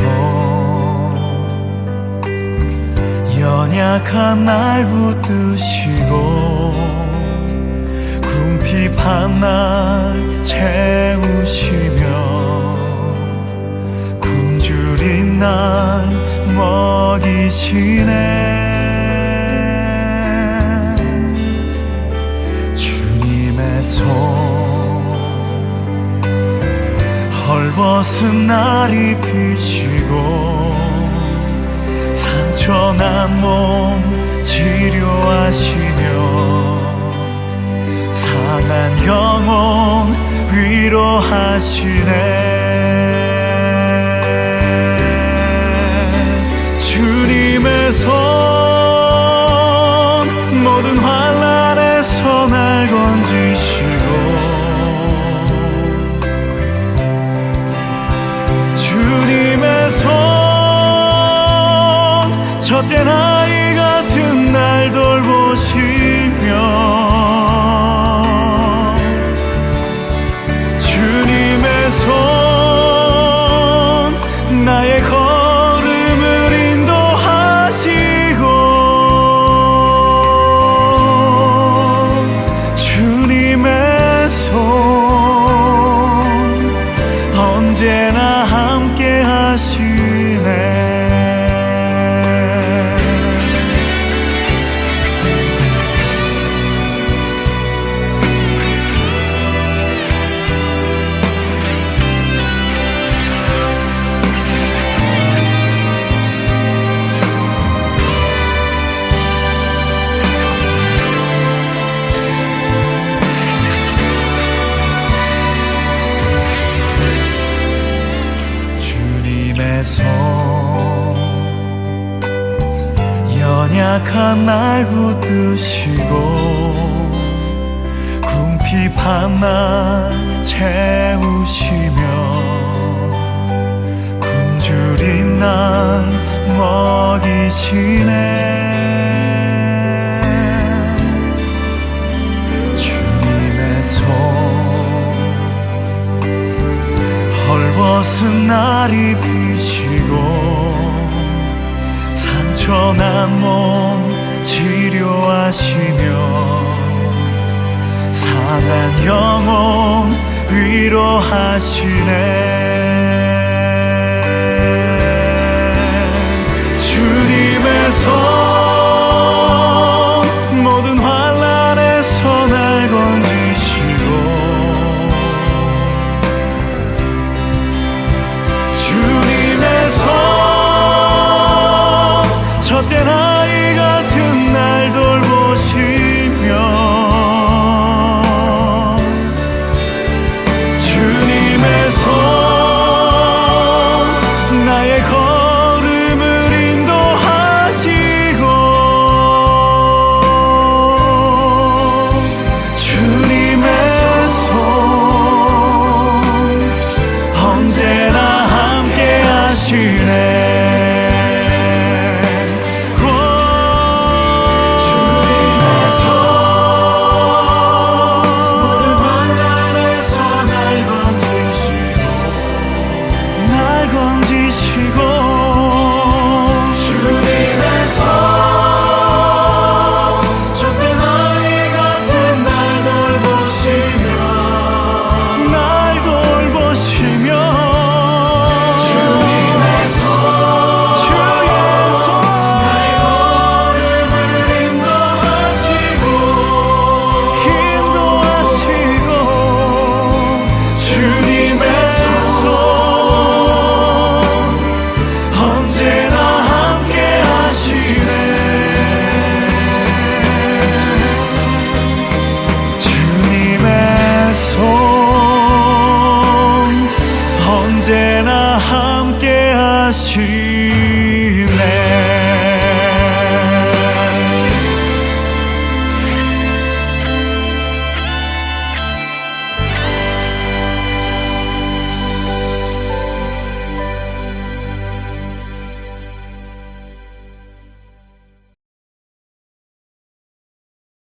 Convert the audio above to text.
손 연약한 날 붙드시고 궁핍한 날 채우시며 굶주린 날 먹이시네. 헐벗은 날 입히시고 상처난 몸 치료하시며 상한 영혼 위로하시네. 주님의 손 연약한 날 붙드시고 궁핍한 날 채우시며 굶주린 날 먹이시네. 주님의 손 헐벗은 날 입히 상처난 몸 치료하시며 상한 영혼 위로하시네 ないが 지키시고